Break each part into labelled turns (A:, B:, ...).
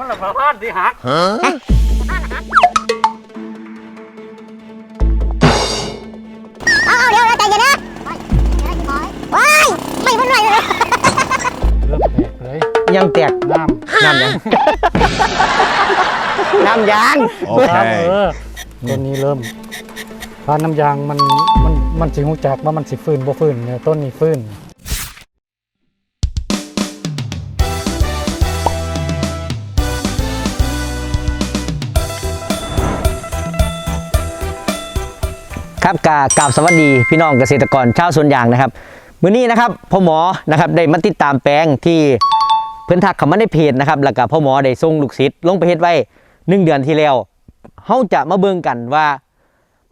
A: มันละพลาดสิหัก
B: เอาเอาเดี๋ยวเราใจเย็นนะว้าย ไม่พ้นไรเลย
A: เริ่มแตกเลย
C: ยังแตก
A: น้
C: น้ำยังน้ำยางำ
A: ครับเออต้นนี้เริ่มพาน้ำยางมันมันมันสิหูจักว่ามันสิฟื้นบ่ฟื้นเนี่ยต้นนี้ฟื้น
C: ครับกากราบสวัสดีพี่น้องเกษตรกรชาวสวนยางนะครับมื้อนี้นะครับพ่อหมอนะครับได้มาติดตามแปลงที่เพิ่นทักเขามาในเพจนะครับแล้วก็พ่อหมอได้ส่งลูกศิษย์ลงไปเฮ็ดไว้หนึ่งเดือนที่แล้วเฮาจะมาเบิ่งกันว่า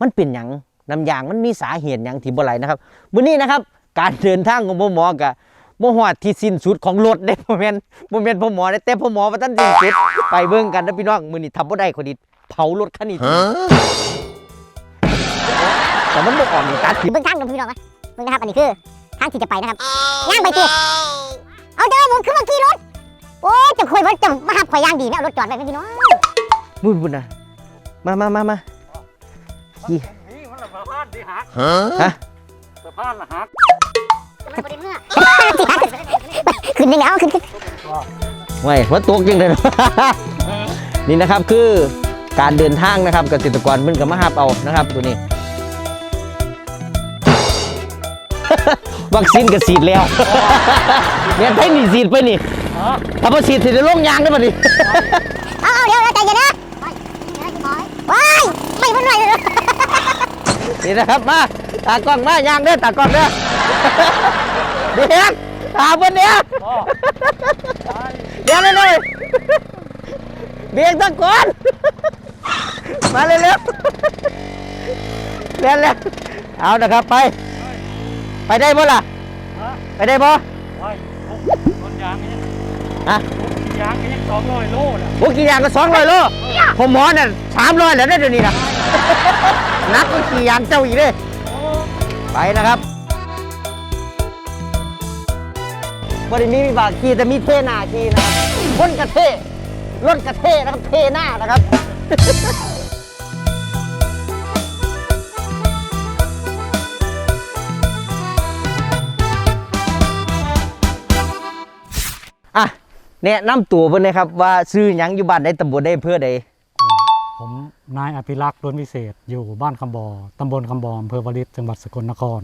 C: มันเป็นหยังน้ำยางมันมีสาเหตุหยังที่บ่ไหลนะครับมื้อนี้นะครับการเดินทางของพ่อหมอก็บ่ฮอดที่สิ้นสุดของรถได้บ่แม่นบ่แม่นพ่อหมอได้แต่พ่อหมอว่าท่านสิ้นสุดไปเบิ่งกันนะพี่น้องมื้อนี้ทำบ่ได้คนนี้เผารถคันนี้ แต่มันบ่ออกนี่ตัดทิ้ง
B: เบื้องทางกับพี่น้องนะเบื้องนะครับอันนี้คือทางที่จะไปนะครับย่างไปสิเอาเดินผมขึ้นมาขี่รถโอ้ยจะคุยว่าจะมาหับข่อยย่างดีเนี่ยเอารถจอดไว้ไหมพี่น้อง
C: บุญบุญนะมามามามาขี่
A: นี่มันละพลาดสิหัก
C: ฮะ
A: สะพานละหัก
B: มันบริเมื่อขึ้นยังไงเอาขึ้นขึ้น
C: ไว้ว่าตัวยังไงนี่นะครับคือการเดินทางนะครับเกษตรกรเพิ่นก็มาหาเอานะครับตัวนี้ วัคซีนก็ฉีดแล้วเนี่ยไทยนี่ฉีดไปนี่
A: อ๋อ
C: ถ้าพอฉีดสิได้ลงยางได้ป่ะนี่
B: เอาเอาเดี๋ยวเราใจเย็นนะว้ายไม่พ้นไรเลย
C: นี่นะครับมาตากล้องมายางเด้อตากล้องเด้อเด็กตาเพิ่นเนี่ย
A: อ๋อ
C: เดี๋ยวเลยเลยเบียงตะกอนมาเร็วเร็วเร็วเร็วเอานะครับไป ไปได้บ่ล่ะ
A: ฮะ
C: ไปได้บ่
A: ไว้ต้นยางนี่
C: ฮะ
A: ยางนี่ยังสองร้อยโลนะ
C: โอ้กี่อย่างก็สองร้อยโลผมหมอน่ะสามร้อยแล้วได้เดี๋ยวนี้นะ นักก็กี่อย่างเจ้าอีกเลย
A: โอ้
C: ไปนะครับบริมีมีบากขี่แต่มีเทหน้าขี่นะครับคนกระเทรถกระเทนะครับเทหน้านะครับ แนะนำตัวเพิ่นนะครับว่าซื้อหยังอยู่บ้านใดตำบลใดอำเพื่อใด
A: ผมนายอภิรักษ์ล้วนวิเศษ อยู่บ้านคำบอตำบลคำบออำเภอวาริศจังหวัดสกลนคร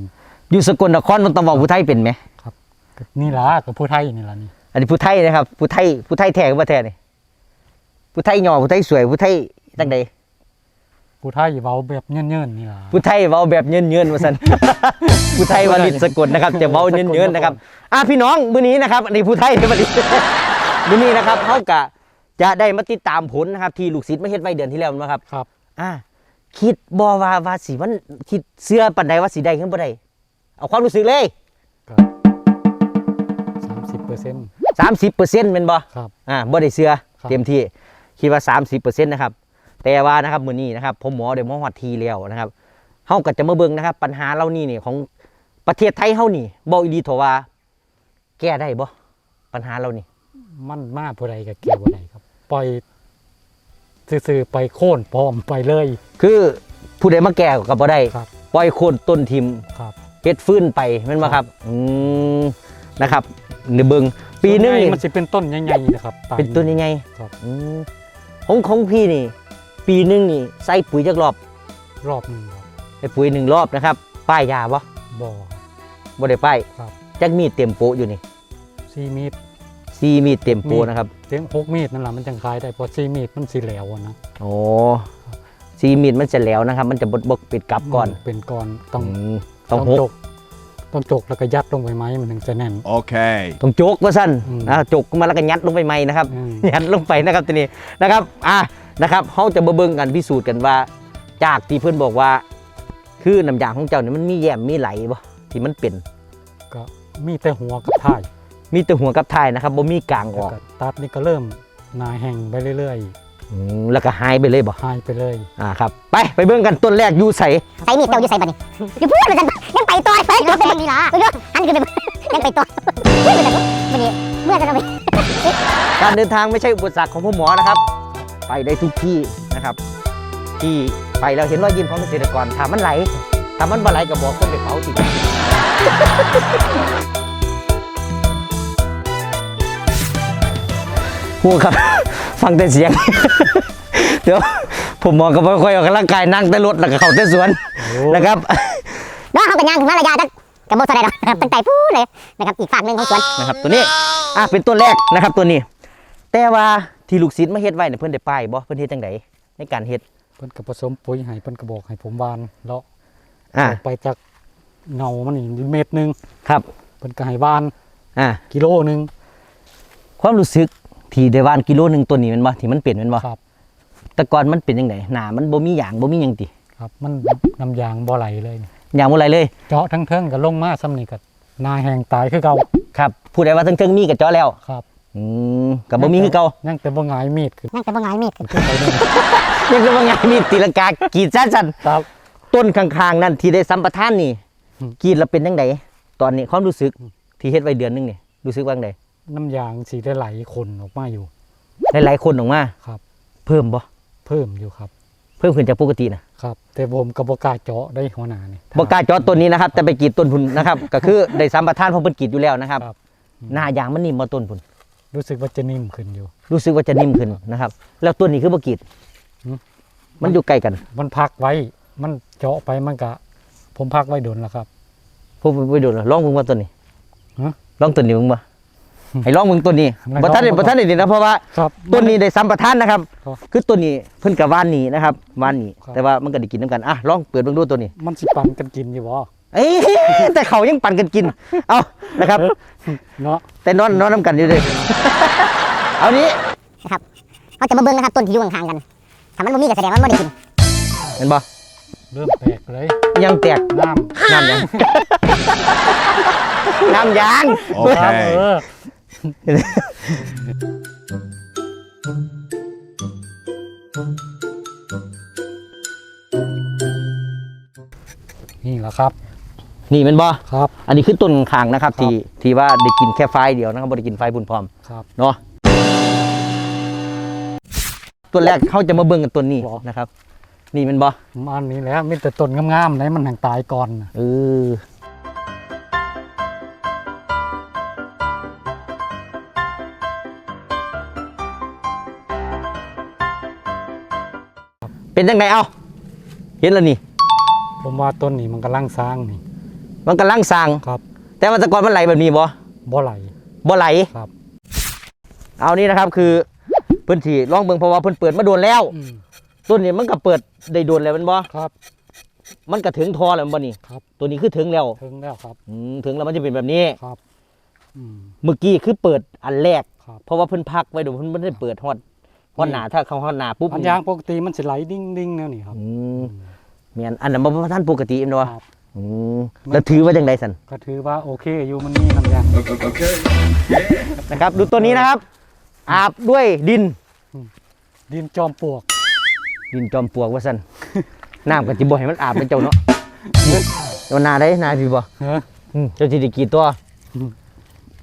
C: อยู่สกลนครมันต้องบอกผู้ไทยเป็นไหม
A: นี่ล่ะกับผู้ไทยนี่ล่ะนี่
C: อันนี้ผู้ไทยนะครับผู้ไทยผู้ไทยแท้กับผู้แท้นี่ผู้ไทยหย่อผู้ไทยสวยผู้ไทยตั้งใด
A: ผู้ไทยเว้าแบบเงื่อนๆนี่ล่ะ
C: ผู้ไทยเว้าแบบเยินเยินๆว่าซั่น ผู้ไทยวาลิตสกลนะครับแต่เว้าเยินเยินๆนะครับอะพี่น้องมื้อนี้นะครับอันนี้ผู้ไทยเด้อบัดนี้ มื้อนี้นะครับเฮาก็จะได้มาติดตามผลนะครับ ที่ลูกศิษย์มาเฮ็ดไว้เดือนที่แล้วนะครับ
A: ครับ
C: อ่าคิดบ่ว่าว่าสิมันคิดเสื้อปานใดว่าสิได้ขึ้นบ่ได้เอาความรู้สึกเลย
A: ก็สามสิบเปอร์เซ็นต์
C: 30%แม่นบ่
A: ครับ
C: อ่าบ่ได้เสื้อ
A: ครับ
C: เต็มที่คิดว่า30%นะครับแต่ว่านะครับมื้อนี้นะครับผมหมอได้มาฮอดทีแล้วนะครับเฮาก็จะมาเบิ่งนะครับ ปัญหาเหล่านี้นี่ของประเทศไทยเฮานี่บ่อีหลีเถอะว่า แก้ได้บ่ปัญหาเหล่านี้
A: มันมาผู้ใดก็เกี่ยวบ่ได้ครับ ปล่อยซื่อๆไปโค่นพร้อมไปเลย
C: คือผู้ใดมาแก้ก็บ่ได้
A: ครับ
C: ปล่อยโคนต้นทิม
A: ครับ
C: เฮ็ดฟื้นไปแม่นบ่ครับอืมนะครับเดี๋ยวเบิ่งปีหนึง
A: ส่ว
C: นี่
A: ใมันจะเป็นต้นใหญ่ๆนะครับตาย
C: เป็นต้นยังไง
A: ครับ
C: อืมของของพี่นี่ ปีหนึงนี่ใส่ปุ๋ยจักรอบ
A: รอบหนึ่งครับ
C: ใส่ปุ๋ยหนึ่งรอบนะครับ ป้ายยาบ่
A: บ่อ
C: บ่ได้ป้าย
A: ครับ
C: จักมีดเต็มโปะอยู่นี่
A: ซีมีด
C: ซีมีดเต็มโปะนะครับ
A: เสียงหกมีดนั่นแหละมันจังคลายได้เพราะซีมีดมันสีแหลวอะนะ
C: โอ้ซีมีดมันจะแหล้วนะครับ มันจะบดบกปิดกลับก่อน
A: มเป็นก้อนต้อง
C: มต้องหก
A: จกต้องจกแล้วก็ยัดลงไปไหมมันถึงจะแน่น
D: Okay.
C: ต้องโจกว่าสั้น
A: อืม
C: อ่าโจกมาแล้วก็ยัดลงไปใหม่นะครับ
A: อืม
C: ยัดลงไปนะครับทีนี้นะครับอะนะครับเขาจะมาเบิ่งกันพิสูจน์กันว่า จากที่เพื่อนบอกว่า คือน้ำยางของเจ้าเนี่ยมันมีแยมมีไหลบ่ที่มันเป็น
A: ก็มีแต่หัวกับท้าย
C: มีแต่หัวกับท้ายนะครับบ่มีกลางอ
A: แล้ว
C: อก
A: ก็ตัดนี่ก็เริ่มหนายแห้งไปเรื่อย
C: อืมแล้วก็หายไปเลยบ่
A: ๆหายไปเลย
C: อ่าครับไปไปเบิ่งกันต้นแรกอยู่ใส่
B: ใส่มีดเจ้าอยู่ใส่บัดนี้อยู่พูดเหมือนกันยังไปต่อไปต่อนี่ล่ะไปด้วยหันขึ้นไปยังไปต่อพูดเหมือนกันวันนี้เมื่อจะทำไม
C: การเดินทางไม่ใช่อุปสรรคของพ่อหมอนะครับ ไปได้ทุกที่นะครับ ที่ไปเราเห็นรอยยิ้มของเกษตรกรถามมันไหลถามมันบ่ไหลก็บอกคนไปเผาสิ พูดครับ ฟังแต่เสียง เดี๋ยวผมมองกับค่อยๆออกกำลังกายนั่งแต่รถแล้วก็เข้าแต่สวนนะครับ
B: เนาะเขากันย่างถึงมาระยะจักกระโบสไลด์ดอกนะครับตั้งใจพูดเลยนะครับอีกฝั่งหนึ่งของสวน
C: นะครับ ตัวนี้อะเป็นตัวแรกนะครับ ตัวนี้ แต่ว่าที่ลูกศิษย์มาเฮ็ดไว้เนี่ยเพิ่นได้ป้ายบ่เพิ่นเฮ็ดจังไดในการเฮ็ด
A: เพิ่นก็ผสมปุ๋ยให้เพิ่นก็บอกให้ผมหวานเลาะ
C: อ่า
A: ออกไปจากเงามันนี่เม็ดหนึง
C: ครับ
A: เพิ่นก็ให้หวาน
C: อ่า
A: กิโลหนึง
C: ความรู้สึก ที่ได้วานกิโลหนึงตัวนี้แมันบ่ที่มันเป็นแมันบ่
A: ครับ
C: แต่ก่อนมันเป็นจังไดหน้ามันบ่มีหยางบ่มีหยังติ
A: ครับ มันน้ำยางบ่ไหลเลยนี่
C: หยางบ่ไหลเลย
A: เจาะทั้งเทิงก็ลงมาซ้ำนี่ก็หนาแห้งตายคือเก่า
C: ครับผู้ใดว่าทั้งๆมีก็เจาะแล้ว
A: ครับ
C: อืมก็บ่มีคือเก่า
A: ยังแต่บ่หงายมีดขึ้น
B: นั่งแต่บ่หงายมีด
A: ขึ้นไปเลย
C: ยังก็ว่าไงมีตีลังกากรีดซั่น
A: ครับ
C: ๆต้นข้างๆนั่นที่ได้สัมปทานนี่
A: อืม
C: กรีดแล้วเป็นจังไดตอนนี้ความรู้สึกที่เฮ็ดไว้เดือนหนึงนี่รู้สึกว่าจังได
A: น้ำยางสีได้ไหลคนออกมาอยู่
C: หลายๆคนออกมา
A: ครับ
C: เพิ่มบ่
A: เพิ่มอยู่ครับ
C: เพิ่มขึ้นจากปกตินะครับ
A: แต่ผมก็บ่กล้าเจาะได้หัวหน้านี่
C: บกล้าเจอต้นนี้นะครับ แต่ไปกรีดต้นพุนนะครับ ก็คือได้สัมปทานเพราะเพิ่นกรีดอยู่แล้วนะครับ
A: ครับ
C: หน้ายางมันนิ่มมาต้นพุน
A: รู้สึกว่าจะนิ่มขึ้นอยู่
C: รู้สึกว่าจะนิ่มขึ้นนะครับ แล้วต้นนี้คือบ่กรีด
A: อืม
C: มันอยู่ใกล้กัน
A: มันพักไว้ มันเจาะไปมันก็ผมพักไว้โดนแล้วครับ
C: พวกไปดูเลยลองมึงว่าต้นนี้
A: ฮะ
C: ลองต้นนี้มึงบ่ ให้ลองมึงต้นนี้
A: ไม่
C: บ่ทันได้
A: ลอง
C: บ่ทันได้นี่นะเพราะว่า
A: ครับ
C: ต้นนี้ได้สัมปทานนะครับ
A: ครับ
C: คือต้นนี้เพิ่นกับว่านนี้นะครับว่านนี้
A: ครับ
C: แต่ว่ามันก็ได้กินน้ำกันอะลองเปิดเบิ่งดูตัวนี้
A: มันสิปันกันกินอยู่บ่
C: เอ้ยแต่เขายังปั่นกันกิน เอานะครับ
A: เนาะ
C: แต่นอนนอนน้ำกันอยู่เลยเอานี้
B: นะครับเขาจะมาเบิ่งนะครับต้นที่อยู่ข้างๆกันถ้ามันบ่มีก็แสดงว่ามันบ่ได้กิน
C: เห็นบ่
A: เริ่มแตกเลย
C: ยังแตก
A: น้ำ
C: น้ำยังน้ำยาง
A: ครับเออ นี่แหละครับ
C: นี่เป็นบ่
A: ครับ
C: อันนี้คือต้นขางนะครับ
A: ครับ
C: ที่ที่ว่าได้กินแค่ไฟล์เดียวนะครับบ่ได้กินไฟล์บุญพร้อม
A: ครับ
C: เนาะตัวแรกเขาจะมาเบิ่งกันต้นนี้นะครับ นี่เป็นบ่
A: อันนี้แหล้วมีแต่ต้นงามๆไหนมันแห่งตายก่อนน่ะ
C: เออ เป็นยังไงเอาเห็นแล้วนี่
A: ผมว่าต้นนี้มันกำลังสร้างนี่
C: มันกำลังสร้าง
A: ครับ
C: แต่ว่าแตะกอนมันไหลแบบนี้บ่
A: บ่ไหล
C: บ่ไหล
A: ครับ
C: เอานี่นะครับคือเพิ่นที่ลองเบิ่งเพราะว่าเพิ่นเปิดมาโดนแล้ว
A: อืม
C: ต้นนี้มันก็เปิดได้โดนแล้วแมันบ่
A: ครับ
C: มันก็ถึงทอแล้วแมันบ่นี่
A: ครับ
C: ตัวนี้คือถึงแล้ว
A: ถึงแล้วครับ
C: อืมถึงแล้วมันจะเป็นแบบนี้
A: ครับ อืม
C: เมื่อกี้คือเปิดอันแรก
A: ครับ
C: เพราะว่าเพิ่นพักไว้ดูเพิ่นไม่ได้เปิดฮอด ฮอดหนาถ้าเขาฮอดหนาปุ๊บ
A: อันยางปกติมันสิไหลดิ้งดิ้งๆแนวนี้ครับ
C: อืมแม่นอันนั้นบ่ท่านปกติแม่นบ่
A: ครับ
C: อืมแล้วถือว่าจังไดสั่น
A: ก็ถือว่าโอเคอยู่มันมีน้ำยาง
C: นะครับ ดูตัวนี้นะครับ อาบด้วยดิน
A: ดินจอมปลวก
C: ดินจอมปลวกว่าซั่น น้ำก็สิบ่ให้มันอาบเป็นเจ้าเนาะเอาหนาได้หนาดีบ่
A: เฮ้อ
C: อืมเจ้าสิได้กี่ตัว
A: อืม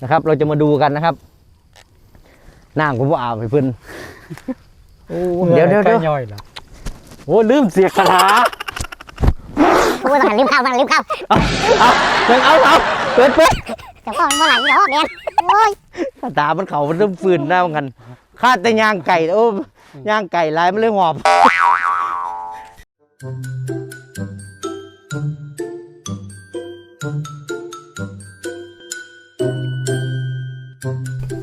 C: นะครับ เราจะมาดูกันนะครับน้ำก็บ่อาบให้เพิ่น โอ้เดี๋ยวเดี๋ยวเดี๋ยว
A: ใกล้ย่อยแล้วโอ้ลืมเสียคาถา
B: โอ้ยมันลืมข้าวมันลืมข้าว
C: เอาเอาเปิดเอาเอาเปิดเปิด
B: แต่ว่ามันบ่ไหลเนาะแม่นโอ้ย
C: ตามันเขามันเริ่มฟืนหน้ามันกันคาดแต่ย่างไก่โอ้ย่างไก่ลายมันเลยหอบ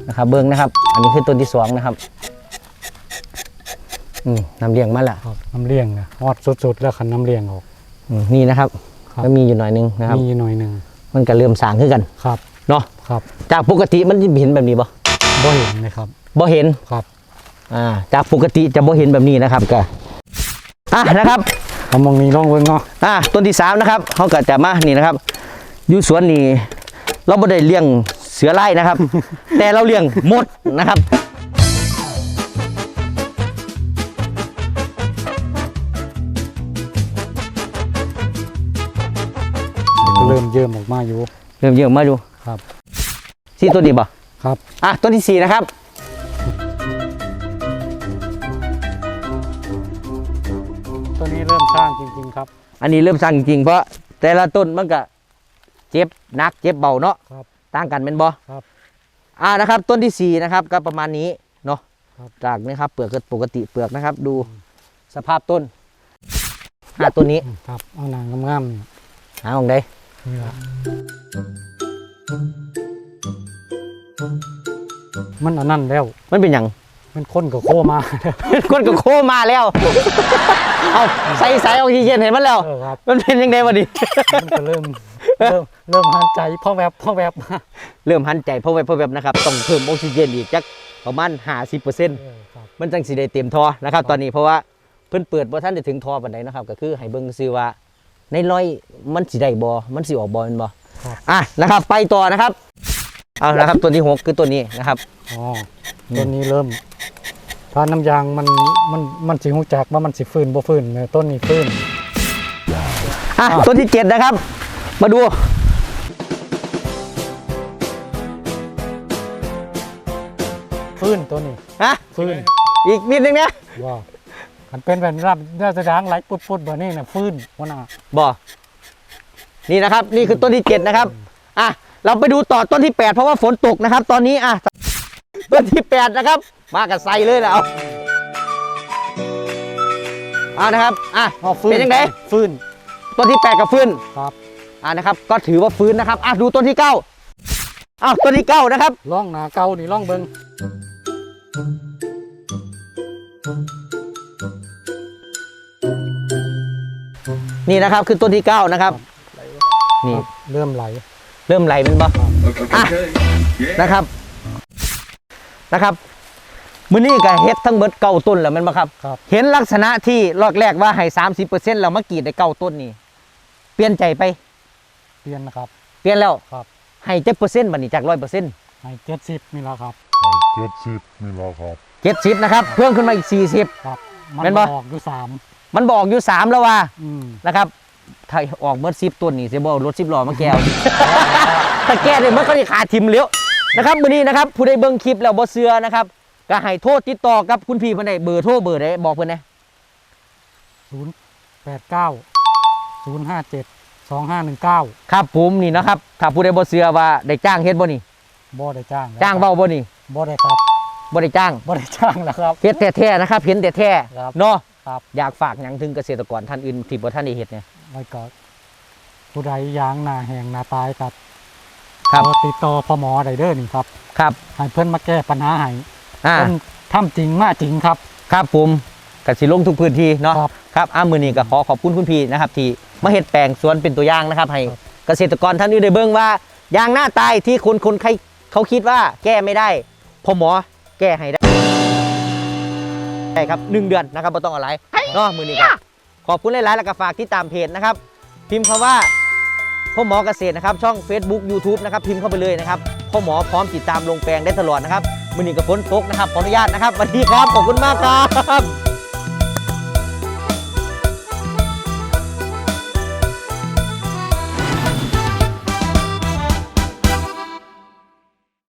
C: นะครับเบิ้งนะครับ อันนี้คือต้นที่สองนะครับ อืมน้ำเลี้ยงมาละ
A: ครับน้ำเลี้ยงนะฮอดสุดๆ แล้วขันน้ำเลี้ยงออก
C: อืมนี่นะครับ
A: ครับ
C: ก็มีอยู่หน่อยนึงนะครับ
A: มีหน่อยหนึ่ง
C: มันก็เริ่มสางขึ้นกัน
A: ครับ
C: เนาะ
A: ครับ
C: จากปกติมันจะเห็นแบบนี้บ่
A: บ่เห็นเลยครับ
C: บ่เห็น
A: ครับ
C: อ่าจากปกติจะบ่เห็นแบบนี้นะครับก็อะนะครับ
A: เอามองนี้ลองเบิ่งเนาะ
C: อ่าต้นที่สามนะครับเขาก็จะมานี่นะครับอยู่สวนนี่เราไม่ได้เลี้ยงเสือไล่นะครับ แต่เราเลี้ยงมดนะครับ
A: เริ่มเยิ่มออกมาอยู่
C: เริ่มเยิ่มมาอยู่
A: ครับ
C: สี่ตัวนี้บ่
A: ครับ
C: อะตัวที่สี่นะครับ
A: ตัวนี้เริ่มสร้างจริงๆครับ
C: อันนี้เริ่มสร้างจริงเพราะแต่ละต้นมันก็เจ็บหนักเจ็บเบาเนาะ
A: ครับ
C: ต่างกันเป็นบ่
A: ครับ
C: อ่านะครับ ต้นที่สี่นะครับก็ประมาณนี้เนาะจากนี้ครับเปลือกปกติเปลือกนะครับ ดูสภาพต้นอ่าต้นนี้
A: ครับเอาหนังงามๆ
C: หาของใด
A: นี่ละมันอันนั้นแล้ว
C: มันเป็นหยัง
A: มันคนกับโคมา
C: คนก็โคมาแล้ว เอาใส่สายออกซิเจนเห็นมันแล้ว
A: เออครับ
C: มันเป็นยังไงวะดิ
A: มันก็เริ่มเริ่มเริ่มหันใจพ่อแวบพ่อแวบมา
C: เริ่มหันใจเพราะแบบเพราะแบบนะครับต้องเพิ่มออกซิเจนอีกจักประมาณ50%
A: เออครับ
C: มันจังสิได้เต็มทอนะครับ ตอนนี้เพราะว่าเพิ่นเปิดบ่ทันได้ถึงทอปานใดนะครับ ก็คือให้เบิ่งซื่อว่า ในร้อยมันสิได้บ่มันสิออกบ่แม่นบ่
A: ครับ
C: อะนะครับ ไปต่อนะครับ เอานะครับตัวที่หกคือตัวนี้นะครับ
A: อ๋อต้นนี้เริ่มทานน้ำยางมันมันมันสิหูจักว่ามันสิฟื้นบ่ฟื้นเนี่ยต้นนี้ฟื้น
C: อะ
A: อ้าว
C: ตัวที่เจ็ดนะครับ มาดู
A: ฟื้นตัวนี้
C: ฮะ
A: ฟื้น
C: อีกนิดนึงนะ
A: ว่า มันเป็นแบบรับน่าจะล้างไหลปุดๆแบบนี้นะฟื้นวันน่ะ
C: บ่นี่นะครับ นี่คือต้นที่เจ็ดนะครับ อะ เราไปดูต่อต้นที่แปดเพราะว่าฝนตกนะครับ ตอนนี้อะ ต้นที่แปดนะครับ มากับใส่เลยแล้วเอานะครับ อะ
A: อ๋อฟื้น
C: เป็นยังไง
A: ฟื้น
C: ต้นที่แปดกับฟื้น
A: ครับ
C: อ่านะครับ ก็ถือว่าฟื้นนะครับ อะ ดูต้นที่เก้าอ้าวต้นที่เก้านะครับ
A: ล่องหนาเก่านี่ล่องเบิง
C: นี่นะครับคือต้นที่เก้านะครับ นี่
A: ครับเริ่มไหล
C: เริ่มไหลเป็นบ่อะนะครับ นะครับมื้อนี้ก็เฮ็ดทั้งเบิดเก้าต้นแล้วแมันบ่ครับ
A: ครับ
C: เห็นลักษณะที่รอบแรกว่าให้30%แล้วมากรีดได้เก้าต้นนี่เปลี่ยนใจไป
A: เปลี่ยนนะครับ
C: เปลี่ยนแล้ว
A: ครับ
C: ให้เจ็ดเปอร์เซ็นต์บัดนี้จากร้อยเปอร์เซ็นต์
A: ให้เจ็ดสิบนี่แหละครับ
D: เจ็ดสิบนี่แหละครับ
C: เจ็ดสิบนะครับ เพิ่มขึ้นมาอีกสี่สิบ
A: ครับ
C: แม่นบ่
A: ออกอยู่สาม
C: มันบอกอยู่สามแล้วว่า
A: อืม
C: นะครับ ถ้าออกเมื่อสิบต้นนี่เสียบอรถสิบล้อมาแก้ว ถ้าแก้เนี่ยมันก็จะขาดทิมเลี้ยวนะครับมื้อนี้นะครับผู้ใดเบิ่งคลิปแล้วบ่เชื่อนะครับก็ให้โทษติดต่อกับคุณพี่เพิ่นได้เบอร์โทรเบอร์ใดบอกเพิ่นนะ
A: ศูนย์แปดเก้าศูนย์ห้าเจ็ดสองห้าหนึ่งเก้า
C: ครับผมนี่นะครับถ้าผู้ใดบ่เชื่อว่าได้จ้างเฮ็ดบ่นี่
A: บ่ได้จ้างแล้ว
C: จ้างเบาบ่นี่
A: บ่ได้ครับ
C: บ่ได้จ้าง
A: บ่ได้จ้างแล้วครับ
C: เฮ็ดแท้ๆนะครับเห็นแต่แท้
A: ครับ
C: เนาะ
A: ครับ
C: อยากฝากหยังถึงเกษตรกรท่านอื่นที่บ่ท่านได้เฮ็ดเนี่ย
A: ไว้ก่อนผู้ใดยางหนาแหงหนาตายกับ
C: ครับ
A: โทรติดต่อพอหมอไดเดอร์นี่ครับ
C: ครับ
A: ให้เพิ่นมาแก้ปัญหาให้
C: อ่า
A: เพิ่นทำจริงมาจริงครับ
C: ครับผมกสิลงทุกพื้นที่เนาะ
A: ครับ
C: ครับอ้ามือนี้ก็ขอขอบคุณคุณพี่นะครับ ที่มาเฮ็ดแปลงสวนเป็นตัวอย่างนะครับ ให้
A: ครับ
C: เกษตรกรท่านอื่นได้เบิ่งว่ายางหน้าตายที่คนคนใครเขาคิดว่าแก้ไม่ได้พอหมอแก้ให้ได้ ได้ครับหนึ่งเดือนนะครับไม่ต้องอะไรเนาะมือนี้ก็ขอบคุณหลายๆแล้วก็ฝากที่ตามเพจนะครับ พิมพ์คำว่าพ่อหมอเกษตรนะครับ ช่อง Facebook YouTube นะครับ พิมพ์เข้าไปเลยนะครับพ่อหมอพร้อมติดตามลงแปลงได้ตลอดนะครับมือนี้กับฝนตกนะครับขออนุญาตนะครับสวัสดีครับขอบคุณมากครับ